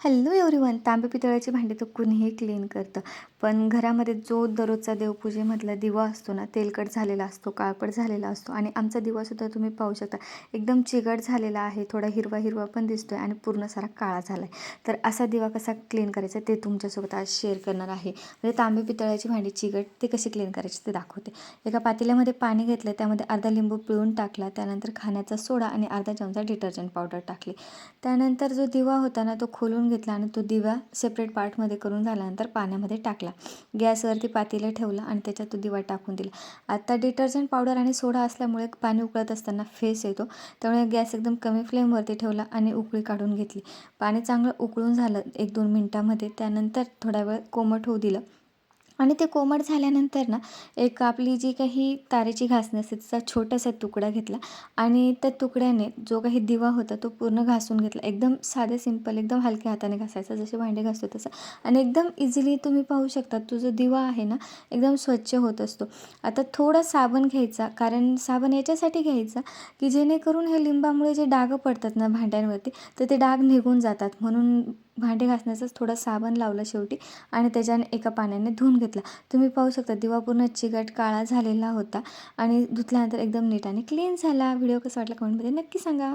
Hello everyone तांबे पितळाची भांडी तर कुणीही क्लीन करतं. पण घरामध्ये जो दररोजचा देवपूजेमधला दिवा असतो ना तेलकट झालेला असतो काळपट झालेला असतो आणि आमचा दिवासुद्धा तुम्ही पाहू शकता. एकदम चिगट झालेला आहे थोडा हिरवा हिरवा पण दिसतो आहे आणि पूर्ण सारा काळा झाला आहे तर असा दिवा कसा क्लीन करायचा ते तुमच्यासोबत आज शेअर करणार आहे. म्हणजे तांबे पितळाची भांडी चिकट ते कशी क्लीन करायची ते दाखवते. एका पातेल्यामध्ये पाणी घेतलं त्यामध्ये अर्धा लिंबू पिळून टाकला त्यानंतर खाण्याचा सोडा आणि अर्धा चमचा डिटर्जंट पावडर टाकली. त्यानंतर जो दिवा होता ना तो खोलून घेतला आणि तो दिवा सेपरेट पार्टमध्ये करून झाल्यानंतर पाण्यामध्ये टाकला. गॅसवरती पातेलं ठेवलं आणि त्याच्यात तो दिवा टाकून दिला. आता डिटर्जंट पावडर आणि सोडा असल्यामुळे पाणी उकळत असताना फेस येतो. त्यामुळे गॅस एकदम कमी फ्लेमवरती ठेवला आणि उकळी काढून घेतली. पाणी चांगलं उकळून झालं एक दोन मिनटामध्ये. त्यानंतर थोडा वेळ कोमट होऊ दिलं. आणि ते कोमट झाल्यानंतर ना एक आपली जी काही तारेची घासणी असते तिचा छोटासा तुकडा घेतला आणि त्या तुकड्याने जो काही दिवा होता तो पूर्ण घासून घेतला. एकदम साधे सिंपल एकदम हलक्या हाताने घासायचा. जसे भांडे घासतो तसं. आणि एकदम इझिली तुम्ही पाहू शकता तो जो दिवा आहे ना एकदम स्वच्छ होत असतो. आता थोडा साबण घ्यायचा कारण साबण याच्यासाठी घ्यायचा की जेणेकरून हे लिंबामुळे जे डाग पडतात ना भांड्यांवरती तर ते डाग निघून जातात. म्हणून भांडे घासण्याचाच थोडा साबण लावला शेवटी आणि त्याच्याने एका पाण्याने धुवून घेतला. तुम्ही पाहू शकता दिवा पूर्ण चिकट काळा झालेला होता आणि धुतल्यानंतर एकदम नीट आणि क्लीन झाला. व्हिडिओ कसा वाटला कमेंटमध्ये नक्की सांगा.